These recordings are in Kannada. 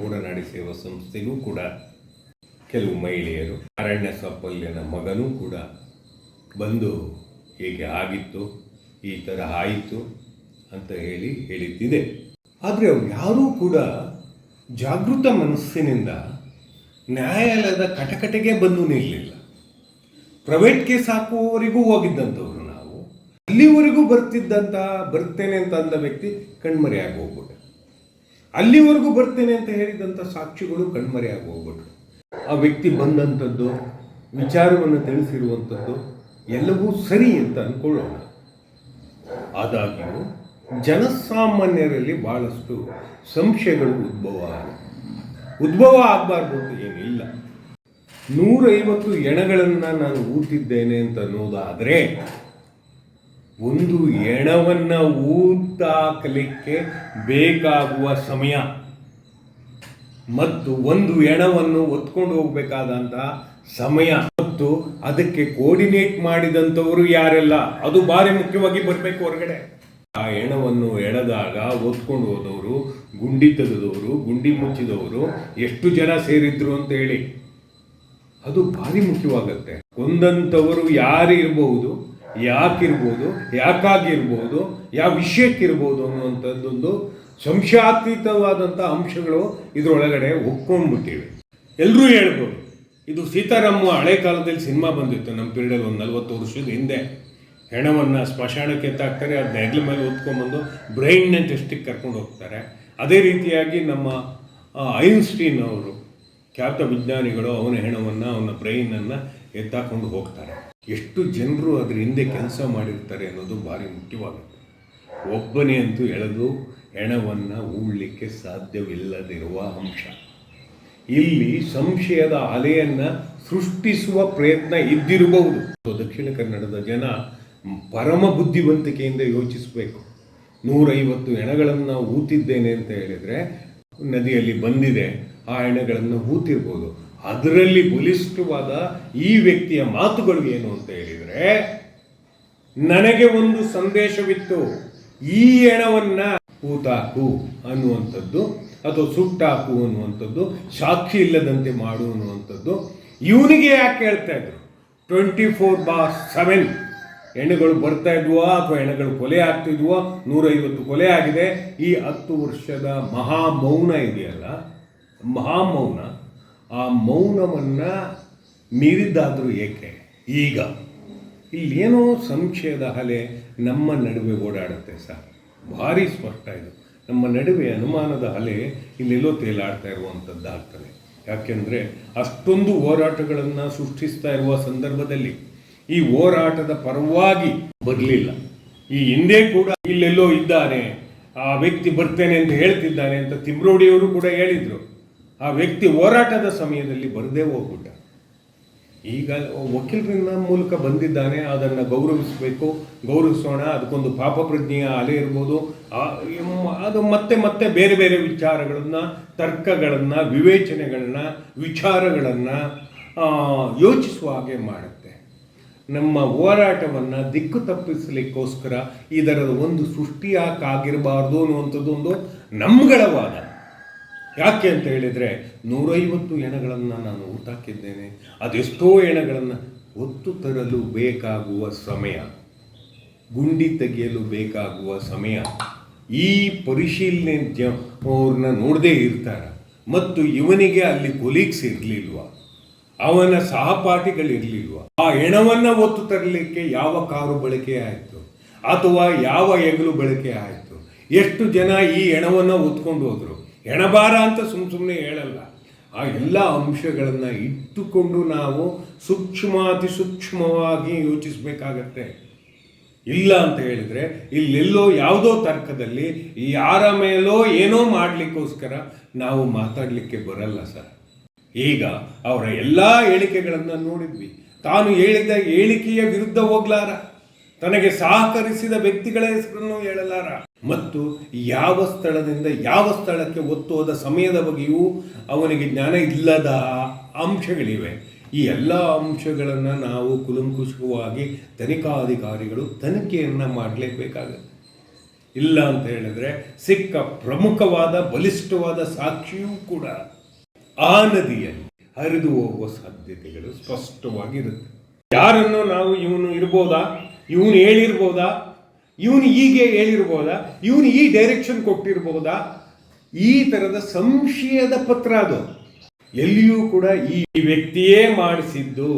ಗೂಢನಾಡಿ ಸೇವಾ ಸಂಸ್ಥೆಗೂ ಕೂಡ ಕೆಲವು ಮಹಿಳೆಯರು ಅರಣ್ಯ ಸಾಫಲ್ಯನ ಮಗನೂ ಕೂಡ ಬಂದು ಹೀಗೆ ಆಗಿತ್ತು, ಈ ಥರ ಆಯಿತು ಅಂತ ಹೇಳಿ ಹೇಳಿದ್ದಿದೆ. ಆದರೆ ಅವ್ರು ಯಾರೂ ಕೂಡ ಜಾಗೃತ ಮನಸ್ಸಿನಿಂದ ನ್ಯಾಯಾಲಯದ ಕಟಕಟೆಗೆ ಬಂದು ನಿಲ್ಲಲಿಲ್ಲ ಪ್ರೈವೇಟ್ ಕೇಸ್ ಹಾಕುವವರೆಗೂ ಹೋಗಿದ್ದಂಥವ್ರು ನಾವು, ಅಲ್ಲಿವರೆಗೂ ಬರ್ತಿದ್ದಂಥ ಬರ್ತೇನೆ ಅಂತ ಅಂದ ವ್ಯಕ್ತಿ ಕಣ್ಮರೆಯಾಗಿ ಹೋಗ್ಬಿಟ್ಟು ಅಲ್ಲಿವರೆಗೂ ಬರ್ತೇನೆ ಅಂತ ಹೇಳಿದಂಥ ಸಾಕ್ಷಿಗಳು ಕಣ್ಮರೆಯಾಗಿ ಹೋಗ್ಬಿಟ್ರು. ಆ ವ್ಯಕ್ತಿ ಬಂದಂಥದ್ದು, ವಿಚಾರವನ್ನು ತಿಳಿಸಿರುವಂಥದ್ದು ಎಲ್ಲವೂ ಸರಿ ಅಂತ ಅಂದ್ಕೊಳ್ಳೋಣ ಆದಾಗ್ಯೂ ಜನಸಾಮಾನ್ಯರಲ್ಲಿ ಬಹಳಷ್ಟು ಸಂಶಯಗಳು ಉದ್ಭವ. ಉದ್ಭವ ಆಗಬಾರ್ದು ಅಂತ ಏನಿಲ್ಲ. ನೂರೈವತ್ತು ಎಣಗಳನ್ನು ನಾನು ಊತಿದ್ದೇನೆ ಅಂತ ಅನ್ನೋದಾದರೆ ಒಂದು ಎಣವನ್ನು ಊತಾಕಲಿಕ್ಕೆ ಬೇಕಾಗುವ ಸಮಯ. ಮತ್ತು ಒಂದು ಎಣವನ್ನು ಒತ್ಕೊಂಡು ಹೋಗ್ಬೇಕಾದಂತಹ ಸಮಯ. ಮತ್ತು ಅದಕ್ಕೆ ಕೋರ್ಡಿನೇಟ್ ಮಾಡಿದಂಥವರು ಯಾರೆಲ್ಲ? ಅದು ಭಾರಿ ಮುಖ್ಯವಾಗಿ ಬರಬೇಕು ಹೊರಗಡೆ. ಆ ಎಣವನ್ನು ಎಳೆದಾಗ ಒತ್ಕೊಂಡು ಹೋದವರು, ಗುಂಡಿ ತೆಗೆದವರು, ಗುಂಡಿ ಮುಚ್ಚಿದವರು, ಎಷ್ಟು ಜನ ಸೇರಿದ್ರು ಅಂತ ಹೇಳಿ. ಅದು ಭಾರಿ ಮುಖ್ಯವಾಗುತ್ತೆ. ಕೊಂದಂಥವರು ಯಾರು ಇರಬಹುದು ಯಾಕಿರ್ಬೋದು, ಯಾಕಾಗಿರ್ಬೋದು, ಯಾವ ವಿಷಯಕ್ಕಿರ್ಬೋದು ಅನ್ನುವಂಥದ್ದೊಂದು ಸಂಶಯಾತೀತವಾದಂಥ ಅಂಶಗಳು ಇದರೊಳಗಡೆ ಒಪ್ಕೊಂಡ್ಬಿಟ್ಟಿವೆ. ಎಲ್ಲರೂ ಹೇಳ್ಬೋದು, ಇದು ಸೀತಾರಾಮ ಹಳೆ ಕಾಲದಲ್ಲಿ ಸಿನಿಮಾ ಬಂದಿತ್ತು, ನಮ್ಮ ಪೀರಿಯಡಲ್ಲಿ ಒಂದು ನಲವತ್ತು ವರ್ಷದ ಹಿಂದೆ. ಹೆಣವನ್ನು ಸ್ಮಶಾನಕ್ಕೆ ಎತ್ತಾಕ್ತಾರೆ ಅದನ್ನ ಹೆಗ್ಲ ಮೇಲೆ ಹೊತ್ಕೊಂಡ್ಬಂದು ಬ್ರೈನ್ನ ಟೆಸ್ಟಿಗೆ ಕರ್ಕೊಂಡು ಹೋಗ್ತಾರೆ. ಅದೇ ರೀತಿಯಾಗಿ ನಮ್ಮ ಐನ್ಸ್ಟೀನ್ ಅವರು, ಖ್ಯಾತ ವಿಜ್ಞಾನಿಗಳು ಅವನ ಹೆಣವನ್ನು, ಅವನ ಬ್ರೈನನ್ನು ಎತ್ತಾಕೊಂಡು ಹೋಗ್ತಾರೆ. ಎಷ್ಟು ಜನರು ಅದ್ರ ಹಿಂದೆ ಕೆಲಸ ಮಾಡಿರ್ತಾರೆ ಅನ್ನೋದು ಭಾರಿ ಮುಖ್ಯವಾಗುತ್ತೆ. ಒಬ್ಬನೇ ಅಂತೂ ಎಳೆದು ಹೆಣವನ್ನು ಹೂಳಲಿಕ್ಕೆ ಸಾಧ್ಯವಿಲ್ಲದಿರುವ ಅಂಶ. ಇಲ್ಲಿ ಸಂಶಯದ ಅಲೆಯನ್ನು ಸೃಷ್ಟಿಸುವ ಪ್ರಯತ್ನ ಇದ್ದಿರಬಹುದು. ದಕ್ಷಿಣ ಕನ್ನಡದ ಜನ ಪರಮ ಬುದ್ಧಿವಂತಿಕೆಯಿಂದ ಯೋಚಿಸಬೇಕು. ನೂರೈವತ್ತು ಹೆಣಗಳನ್ನು ಊತಿದ್ದೇನೆ ಅಂತ ಹೇಳಿದರೆ ನದಿಯಲ್ಲಿ ಬಂದಿದೆ, ಆ ಹೆಣಗಳನ್ನು ಊತಿರ್ಬೋದು ಅದರಲ್ಲಿ ಬಲಿಷ್ಠವಾದ ಈ ವ್ಯಕ್ತಿಯ ಮಾತುಗಳು ಏನು ಅಂತ ಹೇಳಿದರೆ, ನನಗೆ ಒಂದು ಸಂದೇಶವಿತ್ತು, ಈ ಎಣವನ್ನ ಕೂತಾಕು ಅನ್ನುವಂಥದ್ದು, ಅಥವಾ ಸುಟ್ಟಾಕು ಅನ್ನುವಂಥದ್ದು, ಸಾಕ್ಷಿ ಇಲ್ಲದಂತೆ ಮಾಡು ಅನ್ನುವಂಥದ್ದು. ಇವನಿಗೆ ಯಾಕೆ ಹೇಳ್ತಾ ಇದ್ರು? ಟ್ವೆಂಟಿ ಫೋರ್ ಬಾರ್ ಸೆವೆನ್ ಹೆಣ್ಣುಗಳು ಬರ್ತಾ ಇದ್ವಾ, ಅಥವಾ ಹೆಣ್ಣುಗಳು ಕೊಲೆ ಆಗ್ತಿದ್ವೋ, ನೂರೈವತ್ತು ಕೊಲೆ ಆಗಿದೆ, ಈ ಹತ್ತು ವರ್ಷದ ಮಹಾ ಮೌನ ಇದೆಯಲ್ಲ ಮಹಾ ಮೌನ ಆ ಮೌನವನ್ನು ಮೀರಿದ್ದಾದರೂ ಏಕೆ? ಈಗ, ಇಲ್ಲೇನೋ ಸಂಶಯದ ಅಲೆ ನಮ್ಮ ನಡುವೆ ಓಡಾಡುತ್ತೆ ಸರ್. ಭಾರಿ ಸ್ಪಷ್ಟ ಇದು. ನಮ್ಮ ನಡುವೆ ಅನುಮಾನದ ಅಲೆ ಇಲ್ಲೆಲ್ಲೋ ತೇಲಾಡ್ತಾ ಇರುವಂಥದ್ದಾಗ್ತದೆ ಯಾಕೆಂದರೆ ಅಷ್ಟೊಂದು ಹೋರಾಟಗಳನ್ನು ಸೃಷ್ಟಿಸ್ತಾ ಇರುವ ಸಂದರ್ಭದಲ್ಲಿ ಈ ಹೋರಾಟದ ಪರವಾಗಿ ಬರಲಿಲ್ಲ. ಈ ಹಿಂದೆ ಕೂಡ ಇಲ್ಲೆಲ್ಲೋ ಇದ್ದಾನೆ ಆ ವ್ಯಕ್ತಿ ಬರ್ತೇನೆ ಅಂತ ಹೇಳ್ತಿದ್ದಾನೆ ಅಂತ ತಿಮ್ರೋಡಿಯವರು ಕೂಡ ಹೇಳಿದರು. ಆ ವ್ಯಕ್ತಿ ಹೋರಾಟದ ಸಮಯದಲ್ಲಿ ಬರದೇ ಹೋಗ್ಬಿಟ್ಟ. ಈಗ ವಕೀಲರಿಂದ ಮೂಲಕ ಬಂದಿದ್ದಾನೆ, ಅದನ್ನು ಗೌರವಿಸಬೇಕು, ಗೌರವಿಸೋಣ, ಅದಕ್ಕೊಂದು ಪಾಪ ಪ್ರಜ್ಞೆಯ ಅಲೆ ಇರ್ಬೋದು ಅದು ಮತ್ತೆ ಮತ್ತೆ ಬೇರೆ ಬೇರೆ ವಿಚಾರಗಳನ್ನು, ತರ್ಕಗಳನ್ನು, ವಿವೇಚನೆಗಳನ್ನು, ವಿಚಾರಗಳನ್ನು ಯೋಚಿಸುವ ಹಾಗೆ ಮಾಡುತ್ತೆ. ನಮ್ಮ ಹೋರಾಟವನ್ನು ದಿಕ್ಕು ತಪ್ಪಿಸಲಿಕ್ಕೋಸ್ಕರ ಇದರ ಒಂದು ಸೃಷ್ಟಿ ಅನ್ನುವಂಥದ್ದೊಂದು ನಮ್ಗಳ ವಾದ ಯಾಕೆ ಅಂತ ಹೇಳಿದರೆ ನೂರೈವತ್ತು ಎಣಗಳನ್ನು ನಾನು ಊಟಾಕಿದ್ದೇನೆ ಅದೆಷ್ಟೋ ಎಣಗಳನ್ನು ಹೊತ್ತು ತರಲು ಬೇಕಾಗುವ ಸಮಯ, ಗುಂಡಿ ತೆಗೆಯಲು ಬೇಕಾಗುವ ಸಮಯ, ಈ ಪರಿಶೀಲನೆ ಜ ಅವ್ರನ್ನ ನೋಡದೇ ಇರ್ತಾರೆ. ಮತ್ತು ಇವನಿಗೆ ಅಲ್ಲಿ ಕೊಲೀಗ್ಸ್ ಇರಲಿಲ್ವ, ಅವನ ಸಹಪಾಠಿಗಳಿರಲಿಲ್ವ ಆ ಹೆಣವನ್ನು ಒತ್ತು ತರಲಿಕ್ಕೆ ಯಾವ ಕಾರು ಬಳಕೆ ಆಯಿತು, ಅಥವಾ ಯಾವ ಹೆಗಲು ಬಳಕೆ ಆಯಿತು, ಎಷ್ಟು ಜನ ಈ ಹೆಣವನ್ನು ಒತ್ಕೊಂಡು ಹೋದರು? ಹೆಣಬಾರ ಅಂತ ಸುಮ್ಮ ಸುಮ್ಮನೆ ಹೇಳಲ್ಲ. ಆ ಎಲ್ಲ ಅಂಶಗಳನ್ನು ಇಟ್ಟುಕೊಂಡು ನಾವು ಸೂಕ್ಷ್ಮಾತಿ ಸೂಕ್ಷ್ಮವಾಗಿ ಯೋಚಿಸಬೇಕಾಗತ್ತೆ. ಇಲ್ಲ ಅಂತ ಹೇಳಿದ್ರೆ ಇಲ್ಲೆಲ್ಲೋ ಯಾವುದೋ ತರ್ಕದಲ್ಲಿ ಯಾರ ಮೇಲೋ ಏನೋ ಮಾಡಲಿಕ್ಕೋಸ್ಕರ ನಾವು ಮಾತಾಡಲಿಕ್ಕೆ ಬರಲ್ಲ ಸರ್. ಈಗ ಅವರ ಎಲ್ಲ ಹೇಳಿಕೆಗಳನ್ನು ನೋಡಿದ್ವಿ. ತಾನು ಹೇಳಿದ ಹೇಳಿಕೆಯ ವಿರುದ್ಧ ಹೋಗ್ಲಾರ. ತನಗೆ ಸಹಕರಿಸಿದ ವ್ಯಕ್ತಿಗಳ ಹೆಸರನ್ನು ಹೇಳಲಾರ. ಮತ್ತು ಯಾವ ಸ್ಥಳದಿಂದ ಯಾವ ಸ್ಥಳಕ್ಕೆ ಒತ್ತುವುದ ಸಮಯದ ಬಗ್ಗೆಯೂ ಅವನಿಗೆ ಜ್ಞಾನ ಇಲ್ಲದ ಅಂಶಗಳಿವೆ. ಈ ಎಲ್ಲ ಅಂಶಗಳನ್ನು ನಾವು ಕುಲಂಕುಷವಾಗಿ ತನಿಖಾಧಿಕಾರಿಗಳು ತನಿಖೆಯನ್ನು ಮಾಡಲೇಬೇಕಾಗುತ್ತೆ. ಇಲ್ಲ ಅಂತ ಹೇಳಿದ್ರೆ ಸಿಕ್ಕ ಪ್ರಮುಖವಾದ, ಬಲಿಷ್ಠವಾದ ಸಾಕ್ಷಿಯೂ ಕೂಡ ಆ ನದಿಯಲ್ಲಿ ಹರಿದು ಹೋಗುವ ಸಾಧ್ಯತೆಗಳು ಸ್ಪಷ್ಟವಾಗಿರುತ್ತೆ. ಯಾರನ್ನು ನಾವು ಇವನು ಇರ್ಬೋದಾ? ಇವನು ಹೇಳಿರ್ಬೋದಾ? ಇವನು ಹೀಗೆ ಹೇಳಿರ್ಬೋದಾ? ಇವನು ಈ ಡೈರೆಕ್ಷನ್ ಕೊಟ್ಟಿರ್ಬೋದಾ? ಈ ಥರದ ಸಂಶಯದ ಪತ್ರ ಅದು. ಎಲ್ಲಿಯೂ ಕೂಡ ಈ ವ್ಯಕ್ತಿಯೇ ಮಾಡಿಸಿದ್ದು,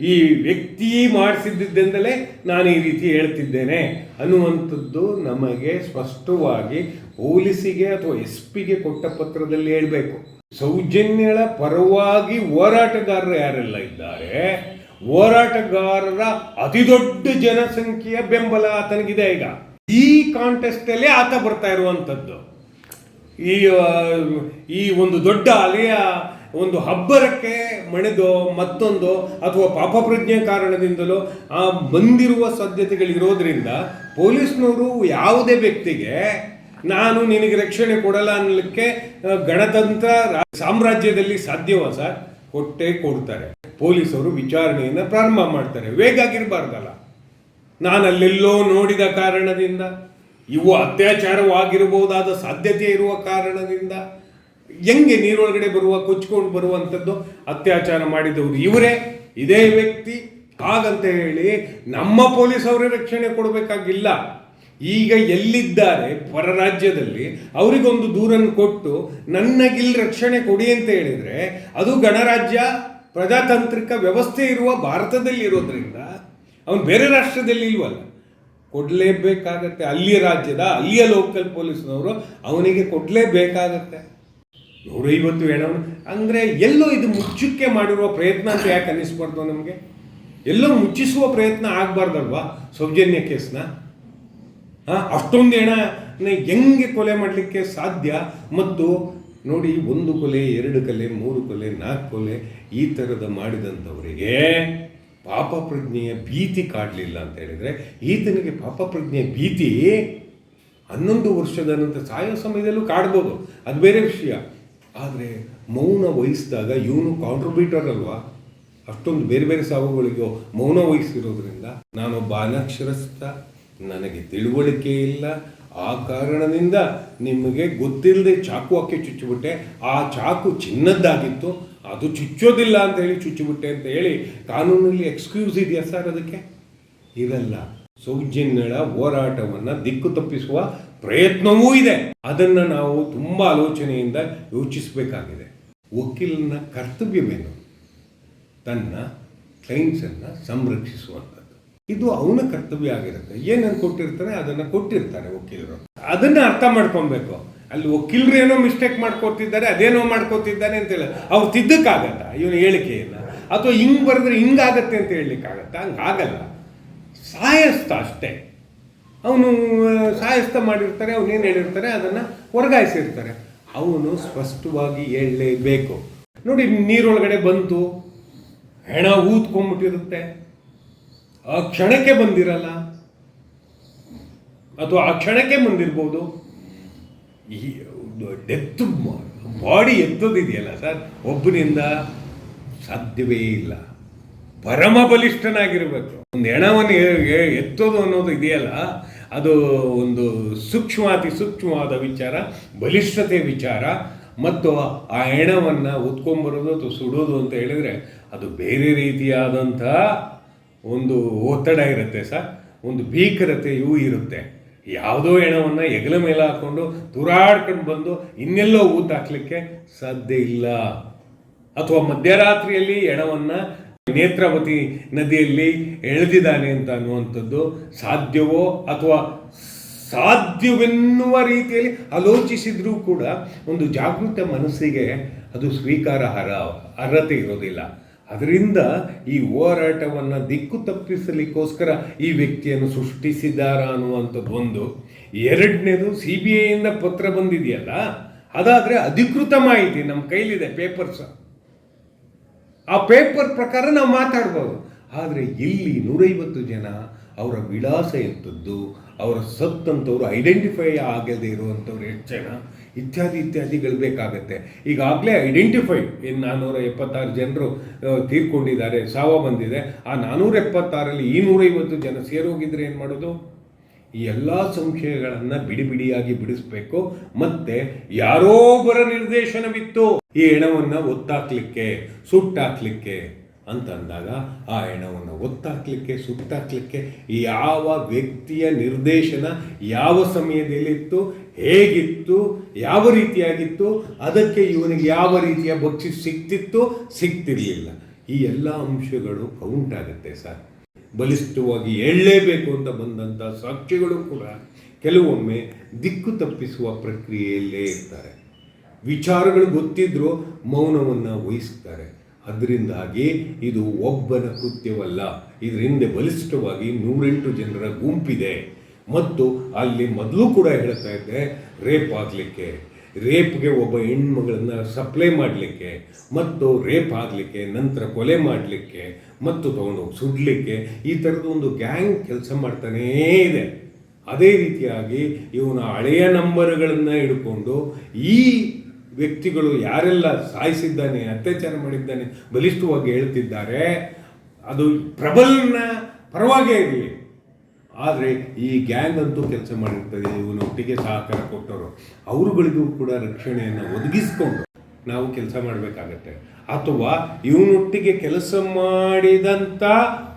ಈ ವ್ಯಕ್ತಿ ಮಾಡಿಸಿದ್ದೆಂದಲೇ ನಾನು ಈ ರೀತಿ ಹೇಳ್ತಿದ್ದೇನೆ ಅನ್ನುವಂಥದ್ದು ನಮಗೆ ಸ್ಪಷ್ಟವಾಗಿ ಪೊಲೀಸಿಗೆ ಅಥವಾ ಎಸ್ ಪಿಗೆ ಕೊಟ್ಟ ಪತ್ರದಲ್ಲಿ ಹೇಳಬೇಕು. ಸೌಜನ್ಯಗಳ ಪರವಾಗಿ ಹೋರಾಟಗಾರರು ಯಾರೆಲ್ಲ ಇದ್ದಾರೆ? ಹೋರಾಟಗಾರರ ಅತಿದೊಡ್ಡ ಜನಸಂಖ್ಯೆಯ ಬೆಂಬಲ ಆತನಿಗಿದೆ ಈಗ. ಈ ಕಾಂಟೆಸ್ಟ್ ಅಲ್ಲಿ ಆತ ಬರ್ತಾ ಇರುವಂಥದ್ದು. ಈ ಈ ಒಂದು ದೊಡ್ಡ ಅಲೆಯ ಒಂದು ಹಬ್ಬರಕ್ಕೆ ಮಣಿದೋ ಮತ್ತೊಂದು ಅಥವಾ ಪಾಪಪ್ರಜ್ಞೆ ಕಾರಣದಿಂದಲೋ ಆ ಬಂದಿರುವ ಸಾಧ್ಯತೆಗಳಿರೋದ್ರಿಂದ ಪೊಲೀಸ್ನವರು ಯಾವುದೇ ವ್ಯಕ್ತಿಗೆ ನಾನು ನಿನಗೆ ರಕ್ಷಣೆ ಕೊಡಲ್ಲ ಅನ್ನಲಿಕ್ಕೆ ಗಣತಂತ್ರ ಸಾಮ್ರಾಜ್ಯದಲ್ಲಿ ಸಾಧ್ಯವ ಸರ್? ಕೊಟ್ಟೇ ಕೊಡ್ತಾರೆ. ಪೊಲೀಸರು ವಿಚಾರಣೆಯನ್ನು ಪ್ರಾರಂಭ ಮಾಡ್ತಾರೆ. ವೇಗ ಆಗಿರಬಾರ್ದಲ್ಲ. ನಾನು ಅಲ್ಲೆಲ್ಲೋ ನೋಡಿದ ಕಾರಣದಿಂದ, ಇವು ಅತ್ಯಾಚಾರವಾಗಿರಬಹುದಾದ ಸಾಧ್ಯತೆ ಇರುವ ಕಾರಣದಿಂದ, ಹೆಂಗೆ ನೀರೊಳಗಡೆ ಬರುವ, ಕೊಚ್ಕೊಂಡು ಬರುವಂಥದ್ದು ಅತ್ಯಾಚಾರ ಮಾಡಿದವರು ಇವರೇ. ಇದೇ ವ್ಯಕ್ತಿ. ಹಾಗಂತ ಹೇಳಿ ನಮ್ಮ ಪೊಲೀಸ್ ಅವರೇ ರಕ್ಷಣೆ ಕೊಡಬೇಕಾಗಿಲ್ಲ. ಈಗ ಎಲ್ಲಿದ್ದಾರೆ? ಹೊರ ರಾಜ್ಯದಲ್ಲಿ ಅವರಿಗೊಂದು ದೂರನ್ನು ಕೊಟ್ಟು ನನಗಿಲ್ಲಿ ರಕ್ಷಣೆ ಕೊಡಿ ಅಂತ ಹೇಳಿದರೆ ಅದು ಗಣರಾಜ್ಯ ಪ್ರಜಾತಾಂತ್ರಿಕ ವ್ಯವಸ್ಥೆ ಇರುವ ಭಾರತದಲ್ಲಿ ಇರೋದ್ರಿಂದ ಅವನು ಬೇರೆ ರಾಷ್ಟ್ರದಲ್ಲಿ ಇಲ್ವಲ್ಲ. ಕೊಡಲೇಬೇಕಾಗತ್ತೆ ಅಲ್ಲಿಯ ರಾಜ್ಯದ, ಅಲ್ಲಿಯ ಲೋಕಲ್ ಪೊಲೀಸ್ನವರು ಅವನಿಗೆ ಕೊಡಲೇಬೇಕಾಗತ್ತೆ ನೂರೈವತ್ತು ಹೆಣ ಅಂದರೆ ಎಲ್ಲೋ ಇದು ಮುಚ್ಚುಕ್ಕೆ ಮಾಡಿರುವ ಪ್ರಯತ್ನ ಅಂತ ಯಾಕೆ ಅನ್ನಿಸ್ಬಾರ್ದು ನಮಗೆ? ಎಲ್ಲೋ ಮುಚ್ಚಿಸುವ ಪ್ರಯತ್ನ ಆಗಬಾರ್ದಲ್ವಾ ಸೌಜನ್ಯ ಕೇಸ್ನ? ಹಾಂ ಅಷ್ಟೊಂದು ಹೆಣ ಹೆಂಗೆ ಕೊಲೆ ಮಾಡಲಿಕ್ಕೆ ಸಾಧ್ಯ ಮತ್ತು ನೋಡಿ, ಒಂದು ಕೊಲೆ, ಎರಡು ಕೊಲೆ, ಮೂರು ಕೊಲೆ, ನಾಲ್ಕು ಕೊಲೆ, ಈ ಥರದ ಮಾಡಿದಂಥವರಿಗೆ ಪಾಪ ಪ್ರಜ್ಞೆಯ ಭೀತಿ ಕಾಡಲಿಲ್ಲ ಅಂತ ಹೇಳಿದರೆ, ಈತನಿಗೆ ಪಾಪ ಪ್ರಜ್ಞೆಯ ಭೀತಿ ಹನ್ನೊಂದು ವರ್ಷದ ನಂತರ ಸಾಯೋ ಸಮಯದಲ್ಲೂ ಕಾಡ್ಬೋದು. ಅದು ಬೇರೆ ವಿಷಯ. ಆದರೆ, ಮೌನ ವಹಿಸಿದಾಗ ಇವನು ಕಾಂಟ್ರಿಬ್ಯೂಟರ್ ಅಲ್ವಾ? ಅಷ್ಟೊಂದು ಬೇರೆ ಬೇರೆ ಸಾವುಗಳಿಗೋ ಮೌನ ವಹಿಸಿರೋದ್ರಿಂದ ನಾನೊಬ್ಬ ಅನಕ್ಷರಸ್ಥ, ನನಗೆ ತಿಳುವಳಿಕೆ ಇಲ್ಲ ಆ ಕಾರಣದಿಂದ ನಿಮಗೆ ಗೊತ್ತಿಲ್ಲದೆ ಚಾಕು ಹಾಕಿ ಚುಚ್ಚಿಬಿಟ್ಟೆ. ಆ ಚಾಕು ಚಿನ್ನದ್ದಾಗಿತ್ತು. ಅದು ಚುಚ್ಚೋದಿಲ್ಲ ಅಂತ ಹೇಳಿ ಚುಚ್ಚಿಬಿಟ್ಟೆ ಅಂತ ಹೇಳಿ ಕಾನೂನಲ್ಲಿ ಎಕ್ಸ್ಕ್ಯೂಸ್ ಇದೆಯಾ ಸರ್ ಅದಕ್ಕೆ? ಇರಲ್ಲ ಸೌಜನ್ಯಗಳ ಹೋರಾಟವನ್ನು ದಿಕ್ಕು ತಪ್ಪಿಸುವ ಪ್ರಯತ್ನವೂ ಇದೆ. ಅದನ್ನು ನಾವು ತುಂಬ ಆಲೋಚನೆಯಿಂದ ಯೋಚಿಸಬೇಕಾಗಿದೆ. ವಕೀಲನ ಕರ್ತವ್ಯವೇನು? ತನ್ನ ಕ್ಲೈಂಟ್ಸನ್ನು ಸಂರಕ್ಷಿಸುವಂಥದ್ದು. ಇದು ಅವನ ಕರ್ತವ್ಯ ಆಗಿರುತ್ತೆ. ಏನನ್ನು ಕೊಟ್ಟಿರ್ತಾರೆ ಅದನ್ನು ಕೊಟ್ಟಿರ್ತಾರೆ ವಕೀಲರು. ಅದನ್ನ ಅರ್ಥ ಮಾಡ್ಕೊಬೇಕು. ಅಲ್ಲಿ ವಕೀಲರು ಏನೋ ಮಿಸ್ಟೇಕ್ ಮಾಡ್ಕೊತಿದ್ದಾರೆ, ಅದೇನೋ ಮಾಡ್ಕೊತಿದ್ದಾರೆ ಅಂತ ಹೇಳಿ ಅವ್ರು ತಿದ್ದಕ್ಕಾಗತ್ತ? ಇವನ ಹೇಳಿಕೆಯನ್ನು? ಅಥವಾ ಹಿಂಗೆ ಬರೆದ್ರೆ ಹಿಂಗಾಗತ್ತೆ ಅಂತ ಹೇಳಲಿಕ್ಕಾಗತ್ತಾ? ಹಂಗೆ ಆಗಲ್ಲ. ಸಾಯಸ್ತ ಅಷ್ಟೇ. ಅವನು ಸಾಯಸ್ತ ಮಾಡಿರ್ತಾರೆ ಅವನೇನು ಹೇಳಿರ್ತಾರೆ, ಅದನ್ನು ವರ್ಗಾಯಿಸಿರ್ತಾರೆ. ಅವನು ಸ್ಪಷ್ಟವಾಗಿ ಹೇಳಲೇಬೇಕು. ನೋಡಿ, ನೀರೊಳಗಡೆ ಬಂತು. ಹೆಣ ಊದ್ಕೊಂಡ್ಬಿಟ್ಟಿರುತ್ತೆ. ಆ ಕ್ಷಣಕ್ಕೆ ಬಂದಿರಲ್ಲ? ಅಥವಾ ಆ ಕ್ಷಣಕ್ಕೆ ಬಂದಿರ್ಬೋದು? ಈ ಡೆತ್ ಬಾಡಿ ಎತ್ತದಿದೆಯಲ್ಲ ಸರ್? ಒಬ್ಬನಿಂದ ಸಾಧ್ಯವೇ ಇಲ್ಲ. ಪರಮ ಬಲಿಷ್ಠನಾಗಿರಬೇಕು. ಒಂದು ಹೆಣವನ್ನು ಎತ್ತೋದು ಅನ್ನೋದು ಇದೆಯಲ್ಲ, ಅದು ಒಂದು ಸೂಕ್ಷ್ಮ ಅತಿ ಸೂಕ್ಷ್ಮವಾದ ವಿಚಾರ, ಬಲಿಷ್ಠತೆ ವಿಚಾರ, ಮತ್ತು ಆ ಹೆಣವನ್ನು ಉತ್ಕೊಂಬರೋದು ಅಥವಾ ಸುಡೋದು ಅಂತ ಹೇಳಿದರೆ ಅದು ಬೇರೆ ರೀತಿಯಾದಂಥ ಒಂದು ಒತ್ತಡ ಇರುತ್ತೆ ಸರ್ ಒಂದು ಭೀಕರತೆಯೂ ಇರುತ್ತೆ. ಯಾವುದೋ ಹೆಣವನ್ನು ಹೆಗಲ ಮೇಲೆ ಹಾಕ್ಕೊಂಡು ತುರಾಡ್ಕೊಂಡು ಬಂದು ಇನ್ನೆಲ್ಲೋ ಊತ ಹಾಕ್ಲಿಕ್ಕೆ ಸಾಧ್ಯ ಇಲ್ಲ. ಅಥವಾ ಮಧ್ಯರಾತ್ರಿಯಲ್ಲಿ ಹೆಣವನ್ನು ನೇತ್ರಾವತಿ ನದಿಯಲ್ಲಿ ಎಳೆದಿದ್ದಾನೆ ಅಂತ ಅನ್ನುವಂಥದ್ದು ಸಾಧ್ಯವೋ ಅಥವಾ ಸಾಧ್ಯವೆನ್ನುವ ರೀತಿಯಲ್ಲಿ ಆಲೋಚಿಸಿದ್ರೂ ಕೂಡ ಒಂದು ಜಾಗೃತ ಮನಸ್ಸಿಗೆ ಅದು ಸ್ವೀಕಾರ ಅರ್ಹ ಅರ್ಹತೆ ಇರೋದಿಲ್ಲ. ಅದರಿಂದ ಈ ಹೋರಾಟವನ್ನು ದಿಕ್ಕು ತಪ್ಪಿಸಲಿಕ್ಕೋಸ್ಕರ ಈ ವ್ಯಕ್ತಿಯನ್ನು ಸೃಷ್ಟಿಸಿದ್ದಾರಾ ಅನ್ನುವಂಥದ್ದು ಒಂದು. ಎರಡನೇದು ಸಿ ಬಿ ಐಯಿಂದ ಪತ್ರ ಬಂದಿದೆಯಲ್ಲ, ಅದಾದರೆ ಅಧಿಕೃತ ಮಾಹಿತಿ ನಮ್ಮ ಕೈಲಿದೆ ಪೇಪರ್ಸ್ ಆ ಪೇಪರ್ ಪ್ರಕಾರ ನಾವು ಮಾತಾಡ್ಬೋದು. ಆದರೆ ಇಲ್ಲಿ ನೂರೈವತ್ತು ಜನ ಅವರ ವಿಳಾಸ ಎಂಥದ್ದು ಅವರ ಸತ್ತಂಥವ್ರು ಐಡೆಂಟಿಫೈ ಆಗದೇ ಇರುವಂಥವ್ರು ಎಷ್ಟು ಜನ? ಇತ್ಯಾದಿ ಇತ್ಯಾದಿಗಳು ಬೇಕಾಗತ್ತೆ. ಈಗಾಗಲೇ ಐಡೆಂಟಿಫೈ ಏನು ನಾನ್ನೂರ ಎಪ್ಪತ್ತಾರು ಜನರು ತೀರ್ಕೊಂಡಿದ್ದಾರೆ, ಸಾವ ಬಂದಿದೆ. ಆ ನಾನ್ನೂರ ಎಪ್ಪತ್ತಾರಲ್ಲಿ ಈ ನೂರೈವತ್ತು ಜನ ಸೇರೋಗಿದ್ರೆ ಏನು ಮಾಡೋದು? ಈ ಎಲ್ಲ ಸಂಶಯಗಳನ್ನು ಬಿಡಿ ಬಿಡಿಯಾಗಿ ಬಿಡಿಸ್ಬೇಕು. ಮತ್ತೆ ಯಾರೋ ಒಬ್ಬರ ನಿರ್ದೇಶನವಿತ್ತು. ಈ ಹೆಣವನ್ನು ಒತ್ತಾಕ್ಲಿಕ್ಕೆ, ಸುಟ್ಟಾಕ್ಲಿಕ್ಕೆ. ಅಂತಂದಾಗ ಆ ಹೆಣವನ್ನು ಒತ್ತಾಕ್ಲಿಕ್ಕೆ, ಸುತ್ತಾಕ್ಲಿಕ್ಕೆ ಯಾವ ವ್ಯಕ್ತಿಯ ನಿರ್ದೇಶನ ಯಾವ ಸಮಯದಲ್ಲಿತ್ತು, ಹೇಗಿತ್ತು, ಯಾವ ರೀತಿಯಾಗಿತ್ತು, ಅದಕ್ಕೆ ಇವನಿಗೆ ಯಾವ ರೀತಿಯ ಭಕ್ಷಿ ಸಿಕ್ತಿತ್ತು ಸಿಗ್ತಿರಲಿಲ್ಲ ಈ ಎಲ್ಲ ಅಂಶಗಳು ಕೌಂಟ್ ಆಗುತ್ತೆ ಸರ್. ಬಲಿಷ್ಠವಾಗಿ ಹೇಳಲೇಬೇಕು ಅಂತ ಬಂದಂಥ ಸಾಕ್ಷಿಗಳು ಕೂಡ ಕೆಲವೊಮ್ಮೆ ದಿಕ್ಕು ತಪ್ಪಿಸುವ ಪ್ರಕ್ರಿಯೆಯಲ್ಲೇ ಇರ್ತಾರೆ. ವಿಚಾರಗಳು ಗೊತ್ತಿದ್ರೂ ಮೌನವನ್ನು ವಹಿಸ್ತಾರೆ. ಅದರಿಂದಾಗಿ ಇದು ಒಬ್ಬನ ಕೃತ್ಯವಲ್ಲ. ಇದರ ಹಿಂದೆ ಬಲಿಷ್ಠವಾಗಿ ನೂರೆಂಟು ಜನರ ಗುಂಪಿದೆ. ಮತ್ತು ಅಲ್ಲಿ ಮೊದಲು ಕೂಡ ಹೇಳ್ತಾ ಇದ್ದೆ ರೇಪ್ ಆಗಲಿಕ್ಕೆ. ರೇಪ್ಗೆ ಒಬ್ಬ ಹೆಣ್ಮಗಳನ್ನು ಸಪ್ಲೈ ಮಾಡಲಿಕ್ಕೆ, ಮತ್ತು ರೇಪ್ ಆಗಲಿಕ್ಕೆ, ನಂತರ ಕೊಲೆ ಮಾಡಲಿಕ್ಕೆ, ಮತ್ತು ತೊಗೊಂಡೋಗಿ ಸುಡಲಿಕ್ಕೆ, ಈ ಥರದ ಒಂದು ಗ್ಯಾಂಗ್ ಕೆಲಸ ಮಾಡ್ತಾನೇ ಇದೆ. ಅದೇ ರೀತಿಯಾಗಿ ಇವನ ಹಳೆಯ ನಂಬರ್ಗಳನ್ನು ಹಿಡ್ಕೊಂಡು ಈ ವ್ಯಕ್ತಿಗಳು ಯಾರೆಲ್ಲ ಸಾಯಿಸಿದ್ದಾನೆ, ಅತ್ಯಾಚಾರ ಮಾಡಿದ್ದಾನೆ, ಬಲಿಷ್ಠವಾಗಿ ಹೇಳ್ತಿದ್ದಾರೆ, ಅದು ಪ್ರಬಲ್ನ ಪರವಾಗೇ ಇರಲಿ. ಆದರೆ ಈ ಗ್ಯಾಂಗ್ ಅಂತೂ ಕೆಲಸ ಮಾಡಿರ್ತದೆ, ಇವನೊಟ್ಟಿಗೆ ಸಹಕಾರ ಕೊಟ್ಟವರು. ಅವರುಗಳಿಗೂ ಕೂಡ ರಕ್ಷಣೆಯನ್ನು ಒದಗಿಸ್ಕೊಂಡು ನಾವು ಕೆಲಸ ಮಾಡಬೇಕಾಗತ್ತೆ. ಅಥವಾ ಇವನೊಟ್ಟಿಗೆ ಕೆಲಸ ಮಾಡಿದಂಥ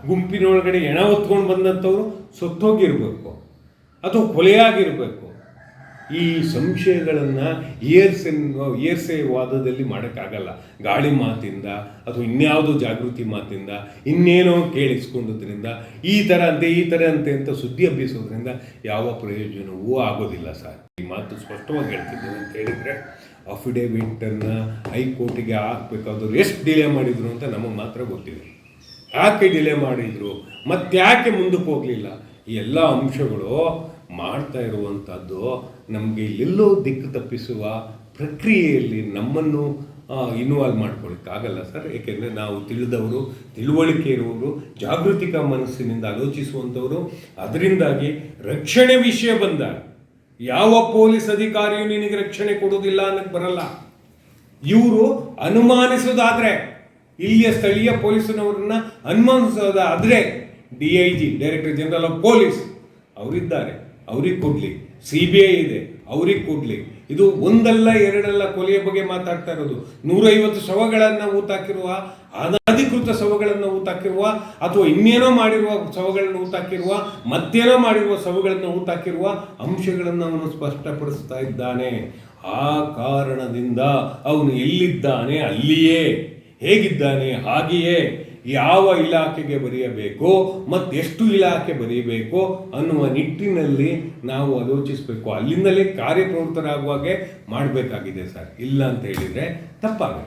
ಗುಂಪಿನೊಳಗಡೆ ಎಣ ಹೊತ್ಕೊಂಡು ಬಂದಂಥವ್ರು ಸತ್ತೋಗಿರ್ಬೇಕು. ಅಥವಾ ಕೊಲೆಯಾಗಿರಬೇಕು. ಈ ಸಂಶಯಗಳನ್ನು ಏರ್ಸೆ ಏರ್ಸೆ ವಾದದಲ್ಲಿ ಮಾಡೋಕ್ಕಾಗಲ್ಲ. ಗಾಳಿ ಮಾತಿಂದ ಅಥವಾ ಇನ್ಯಾವುದೋ ಜಾಗೃತಿ ಮಾತಿಂದ, ಇನ್ನೇನೋ ಕೇಳಿಸ್ಕೊಂಡದ್ರಿಂದ, ಈ ಥರ ಅಂತೆ, ಈ ಥರ ಅಂತೆ ಅಂತ ಸುದ್ದಿ ಅಭ್ಯಸೋದ್ರಿಂದ ಯಾವ ಪ್ರಯೋಜನವೂ ಆಗೋದಿಲ್ಲ ಸರ್. ಈ ಮಾತು ಸ್ಪಷ್ಟವಾಗಿ ಹೇಳ್ತಿದ್ದೀನಿ ಅಂತ ಹೇಳಿದರೆ, ಅಫಿಡೇವಿಟನ್ನು ಹೈಕೋರ್ಟಿಗೆ ಹಾಕಬೇಕಾದ್ರು ಎಷ್ಟು ಡಿಲೇ ಮಾಡಿದರು ಅಂತ ನಮಗೆ ಮಾತ್ರ ಗೊತ್ತಿದೆ ಯಾಕೆ ಡಿಲೇ ಮಾಡಿದರು? ಮತ್ತೆ ಯಾಕೆ ಮುಂದಕ್ಕೆ ಹೋಗಲಿಲ್ಲ? ಈ ಎಲ್ಲ ಅಂಶಗಳು ಮಾಡ್ತಾ ಇರುವಂಥದ್ದು ನಮಗೆ ಎಲ್ಲೋ ದಿಕ್ಕು ತಪ್ಪಿಸುವ ಪ್ರಕ್ರಿಯೆಯಲ್ಲಿ ನಮ್ಮನ್ನು ಇನ್ವಾಲ್ವ್ ಮಾಡ್ಕೊಳ್ಳಿಕ್ಕಾಗಲ್ಲ ಸರ್ ಏಕೆಂದರೆ ನಾವು ತಿಳಿದವರು, ತಿಳುವಳಿಕೆ ಇರುವವರು, ಜಾಗೃತಿಕ ಮನಸ್ಸಿನಿಂದ ಆಲೋಚಿಸುವಂಥವರು ಅದರಿಂದಾಗಿ ರಕ್ಷಣೆ ವಿಷಯ ಬಂದಾಗ ಯಾವ ಪೊಲೀಸ್ ಅಧಿಕಾರಿಯು ನಿನಗೆ ರಕ್ಷಣೆ ಕೊಡೋದಿಲ್ಲ ಅನ್ನಕ್ಕೆ ಬರಲ್ಲ. ಇವರು ಅನುಮಾನಿಸೋದಾದರೆ ಇಲ್ಲಿಯ ಸ್ಥಳೀಯ ಪೊಲೀಸನವರನ್ನ ಅನುಮಾನಿಸೋದಾದರೆ D I G director general of police ಅವರಿದ್ದಾರೆ. ಅವ್ರಿಗೆ ಕೊಡ್ಲಿ. ಸಿ ಬಿ ಐ ಇದೆ, ಅವ್ರಿಗೆ ಕೊಡ್ಲಿ. ಇದು ಒಂದಲ್ಲ ಎರಡಲ್ಲ ಕೊಲೆಯ ಬಗ್ಗೆ ಮಾತಾಡ್ತಾ ಇರೋದು. ನೂರೈವತ್ತು ಶವಗಳನ್ನು ಊತಾಕಿರುವ, ಅನಧಿಕೃತ ಶವಗಳನ್ನು ಊತಾಕಿರುವ, ಅಥವಾ ಇನ್ನೇನೋ ಮಾಡಿರುವ ಶವಗಳನ್ನು ಊತಾಕಿರುವ, ಮತ್ತೇನೋ ಮಾಡಿರುವ ಶವಗಳನ್ನು ಊತಾಕಿರುವ ಅಂಶಗಳನ್ನು ಅವನು ಸ್ಪಷ್ಟಪಡಿಸ್ತಾ ಇದ್ದಾನೆ. ಆ ಕಾರಣದಿಂದ ಅವನು ಎಲ್ಲಿದ್ದಾನೆ? ಅಲ್ಲಿಯೇ. ಹೇಗಿದ್ದಾನೆ? ಹಾಗೆಯೇ. ಯಾವ ಇಲಾಖೆಗೆ ಬರೆಯಬೇಕು ಮತ್ತೆಷ್ಟು ಇಲಾಖೆ ಬರೆಯಬೇಕು ಅನ್ನುವ ನಿಟ್ಟಿನಲ್ಲಿ ನಾವು ಆಲೋಚಿಸಬೇಕು. ಅಲ್ಲಿಂದಲೇ ಕಾರ್ಯಪ್ರವೃತ್ತರಾಗುವಾಗೆ ಮಾಡಬೇಕಾಗಿದೆ ಸರ್. ಇಲ್ಲ ಅಂತ ಹೇಳಿದರೆ ತಪ್ಪಾಗುತ್ತೆ.